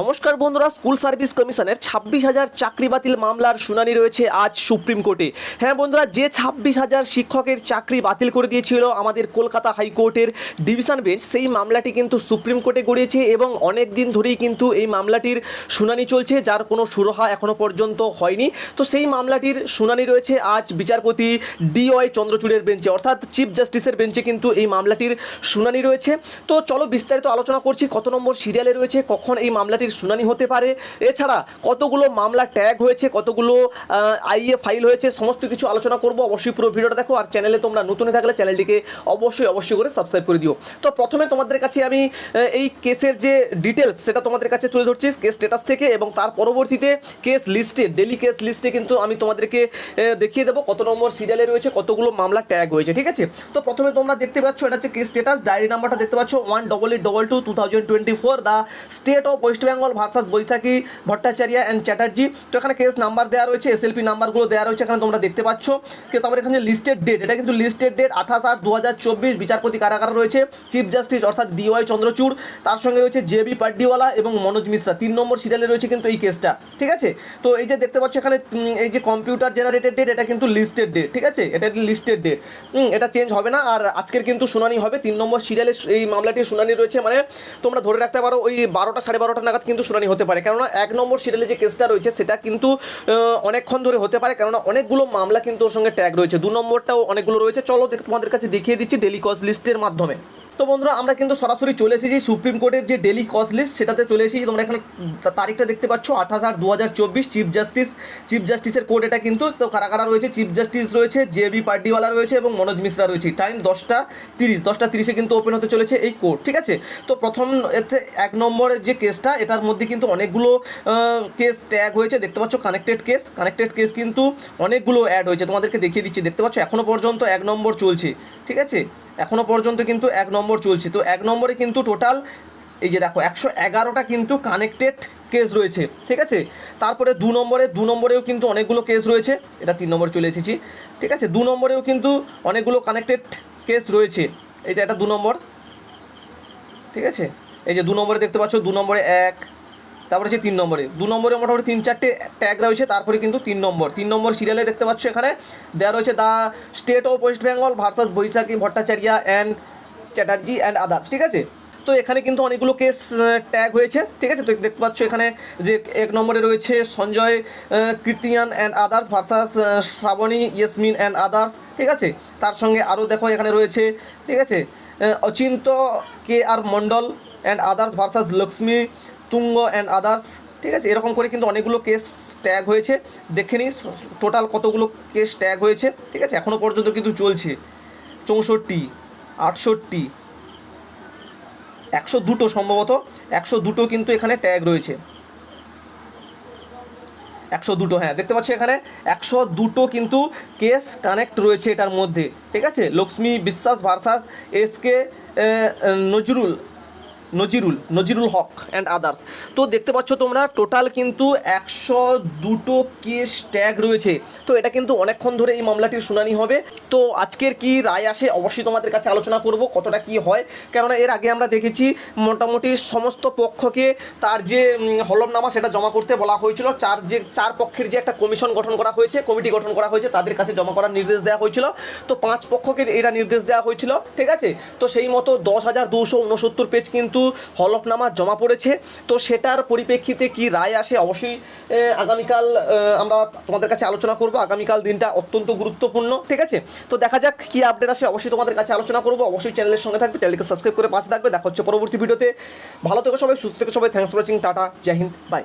নমস্কার বন্ধুরা, school service কমিশনের ছাব্বিশ হাজার চাকরি বাতিল মামলার শুনানি রয়েছে আজ সুপ্রিম কোর্টে। হ্যাঁ বন্ধুরা, যে ছাব্বিশ হাজার শিক্ষকের চাকরি বাতিল করে দিয়েছিল আমাদের কলকাতা হাইকোর্টের ডিভিশন বেঞ্চ, সেই মামলাটি কিন্তু সুপ্রিম কোর্টে গড়িয়েছে এবং অনেক দিন ধরেই কিন্তু এই মামলাটির শুনানি চলছে, যার কোনো সুরাহা এখনও পর্যন্ত হয়নি। তো সেই মামলাটির শুনানি রয়েছে আজ বিচারপতি ডি ওয়াই চন্দ্রচূড়ের বেঞ্চে, অর্থাৎ চিফ জাস্টিসের বেঞ্চে কিন্তু এই মামলাটির শুনানি রয়েছে। তো চলো বিস্তারিত আলোচনা করছি, কত নম্বর সিরিয়ালে রয়েছে, কখন এই মামলাটির শুনানি হতে পারে। এছাড়া কতগুলো মামলা ট্যাগ হয়েছে, কতগুলো আইএ ফাইল হয়েছে, সমস্ত কিছু আলোচনা করব। অবশ্যই পুরো ভিডিওটা দেখো। আর চ্যানেলে তোমরা নতুন থাকলে চ্যানেলটিকে অবশ্যই অবশ্যই করে সাবস্ক্রাইব করে দিও। তো প্রথমে তোমাদের কাছে আমি এই কেসের যে ডিটেলস সেটা তোমাদের কাছে তুলে ধরছি কেস স্ট্যাটাস থেকে এবং তার পরবর্তীতে কেস লিস্টে ডেলি কেস লিস্টে কিন্তু আমি তোমাদেরকে দেখিয়ে দেবো কত নম্বর সিরিয়ালে রয়েছে, কতগুলো মামলা ট্যাগ হয়েছে, ঠিক আছে? তো প্রথমে তোমরা দেখতে পাচ্ছ, এটা হচ্ছে কেস স্ট্যাটাস ডায়েরি নাম্বারটা দেখতে পাচ্ছ one double eight double two two thousand twenty four the state of West Bengal versus Baishakhi, Bhattacharya and Chatterjee. তো এখানে কেস নাম্বার দেওয়া রয়েছে এসএলপি নাম্বারগুলো দেওয়া রয়েছে, এখানে তোমরা দেখতে পাচ্ছ। কিন্তু তারপরে এখানে লিস্টেড ডেট এটা কিন্তু লিস্টেড ডেট আঠাশ আট দু বিচারপতি কারাগারে রয়েছে চিফ জাস্টিস অর্থাৎ ডিওয়াই চন্দ্রচূড়, তার সঙ্গে রয়েছে জেবি পাড্ডিওয়ালা এবং মনোজ মিশ্রা। তিন নম্বর সিরিয়ালে রয়েছে কিন্তু এই কেসটা ঠিক আছে? তো এই যে দেখতে পাচ্ছ এখানে এই যে কম্পিউটার জেনারেটেড ডেট এটা কিন্তু লিস্টেড ডেট ঠিক আছে? এটা লিস্টেড ডেট এটা চেঞ্জ হবে না, আর আজকের কিন্তু শুনানি হবে। তিন নম্বর সিরিয়ালে এই মামলাটির শুনানি রয়েছে মানে তোমরা ধরে রাখতে পারো, ওই বারোটা সাড়ে বারোটা নাগাদ কিন্তু শুনানি হতে পারে। কেননা এক নম্বর সিরিয়ালে যে কেসটা রয়েছে, সেটা কিন্তু অনেকক্ষণ ধরে হতে পারে। কেননা অনেকগুলো মামলা কিন্তু ওর সঙ্গে ট্যাগ রয়েছে। দু নম্বরটাও অনেকগুলো রয়েছে। চলো তোমাদের কাছে দেখিয়ে দিচ্ছি ডেলি কজ লিস্টের মাধ্যমে। তো বন্ধুরা, আমরা কিন্তু সরাসরি চলে এসেছি সুপ্রিম কোর্টের যে ডেলি কজ লিস্ট সেটাতে চলে এসেছি। তোমরা এখানে তারিখটা দেখতে পাচ্ছ, আঠাশ আট দু হাজার চব্বিশ চিফ জাস্টিস চিফ জাস্টিসের কোর্ট এটা কিন্তু তো কারা কারা রয়েছে? চিফ জাস্টিস রয়েছে জে বি পার্টিওয়ালা রয়েছে এবং মনোজ মিশ্রা রয়েছে। টাইম দশটা তিরিশ, দশটা তিরিশে কিন্তু ওপেন হতে চলেছে এই কোর্ট ঠিক আছে? তো প্রথম এতে এক নম্বরের যে কেসটা এটার মধ্যে কিন্তু অনেকগুলো কেস ট্যাগ হয়েছে। দেখতে পাচ্ছ কানেক্টেড কেস কানেক্টেড কেস কিন্তু অনেকগুলো অ্যাড হয়েছে। তোমাদেরকে দেখিয়ে দিচ্ছি। দেখতে পাচ্ছ এখনও পর্যন্ত এক নম্বর চলছে, ঠিক আছে? এখনও পর্যন্ত কিন্তু এক নম্বর চলছে। তো এক নম্বরে কিন্তু টোটাল এই যে দেখো, একশো এগারোটা কিন্তু কানেক্টেড কেস রয়েছে, ঠিক আছে? তারপরে দু নম্বরে, দু নম্বরেও কিন্তু অনেকগুলো কেস রয়েছে, এটা তিন নম্বরে চলে এসেছি, ঠিক আছে? দু নম্বরেও কিন্তু অনেকগুলো কানেক্টেড কেস রয়েছে, এই যে এটা দু নম্বর, ঠিক আছে? এই যে দু নম্বরে দেখতে পাচ্ছ, দু নম্বরে এক তারপরে হচ্ছে তিন নম্বরে। দু নম্বরে মোটামুটি তিন চারটে ট্যাগ রয়েছে, তারপরে কিন্তু তিন নম্বর। তিন নম্বর সিরিয়ালে দেখতে পাচ্ছ এখানে দেওয়া রয়েছে the state of West Bengal versus Baishakhi Bhattacharya and Chatterjee and others ঠিক আছে? তো এখানে কিন্তু অনেকগুলো কেস ট্যাগ হয়েছে, ঠিক আছে? তো দেখতে পাচ্ছ এখানে যে এক নম্বরে রয়েছে Sanjay Kirtiyan and others versus Shrabani Yasmin and others ঠিক আছে? তার সঙ্গে আরও দেখো এখানে রয়েছে, ঠিক আছে? Achinta K R Mondal and others versus Lakshmi Tunga and others ঠিক আছে? এরকম করে কিন্তু অনেকগুলো কেস ট্যাগ হয়েছে। দেখে নিস টোটাল কতগুলো কেস ট্যাগ হয়েছে, ঠিক আছে? এখনও পর্যন্ত কিন্তু চলছে। চৌষট্টি, আটষট্টি, একশো দুটো সম্ভবত। একশো দুটো কিন্তু এখানে ট্যাগ রয়েছে। একশো দুটো হ্যাঁ দেখতে পাচ্ছি এখানে একশো দুটো কিন্তু কেস কানেক্ট রয়েছে এটার মধ্যে, ঠিক আছে? Lakshmi Biswas versus S K Nazrul. Nazirul Nazirul Haque and others তো দেখতে পাচ্ছ তোমরা টোটাল কিন্তু একশো দুটো কেস ট্যাগ রয়েছে। তো এটা কিন্তু অনেকক্ষণ ধরে এই মামলাটির শুনানি হবে। তো আজকের কি রায় আসে অবশ্যই তোমাদের কাছে আলোচনা করব, কতটা কি হয়। কেননা এর আগে আমরা দেখেছি, মোটামুটি সমস্ত পক্ষকে তার যে হলফনামা সেটা জমা করতে বলা হয়েছিল। চার যে, চার পক্ষের যে একটা কমিশন গঠন করা হয়েছে, কমিটি গঠন করা হয়েছে, তাদের কাছে জমা করার নির্দেশ দেওয়া হয়েছিল। তো পাঁচ পক্ষকে এরা নির্দেশ দেওয়া হয়েছিল, ঠিক আছে? তো সেই মতো দশ হাজার দুশো উনসত্তর পেজ কিন্তু হলফনামা জমা পড়েছে। তো সেটার পরিপ্রেক্ষিতে কি রায় আসে? অবশ্যই আগামীকাল আমরা তোমাদের কাছে আলোচনা করব। আগামীকাল দিনটা অত্যন্ত গুরুত্বপূর্ণ, ঠিক আছে? তো দেখা যাক কি আপডেট আসে। অবশ্যই তোমাদের কাছে আলোচনা করব। অবশ্যই চ্যানেলের সঙ্গে থাকবে চ্যানেলকে সাবস্ক্রাইব করে পাশে থাকবে। দেখা হচ্ছে পরবর্তী ভিডিওতে ভালো থেকে সবাই, সুস্থ থেকে সবাই। Thanks for watching tata, Jai Hind by